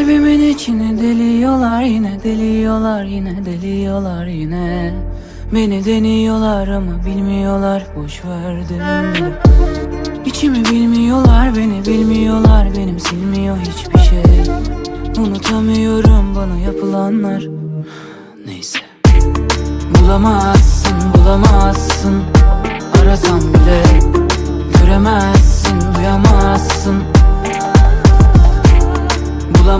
Kalbimin içine deliyorlar yine deliyorlar yine deliyorlar yine. Beni deniyorlar ama bilmiyorlar boş verdim İçimi bilmiyorlar beni bilmiyorlar benim silmiyor hiçbir şey. Unutamıyorum bana yapılanlar. Neyse. Bulamazsın bulamazsın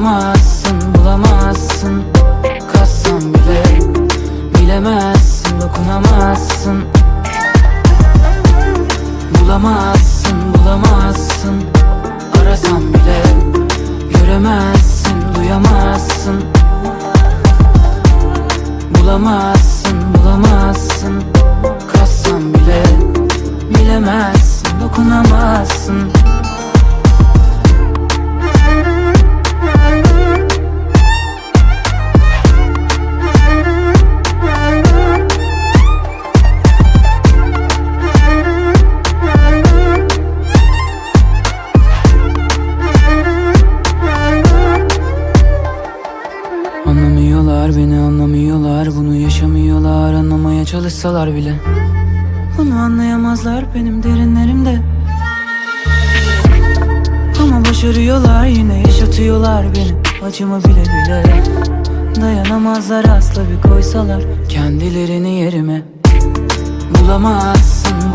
Bulamazsın bulamazsın. Kassan bile Bilemezsin dokunamazsın. Bulamazsın bulamazsın. Arasan bile Göremezsin duyamazsın. Bulamazsın Anlamıyorlar beni anlamıyorlar. Bunu yaşamıyorlar anlamaya çalışsalar bile. Bunu anlayamazlar benim derinlerimde. Ama başarıyorlar yine yaşatıyorlar beni. Acımı bile bile Dayanamazlar asla bir koysalar. Kendilerini yerime Bulamazsın bulamazsın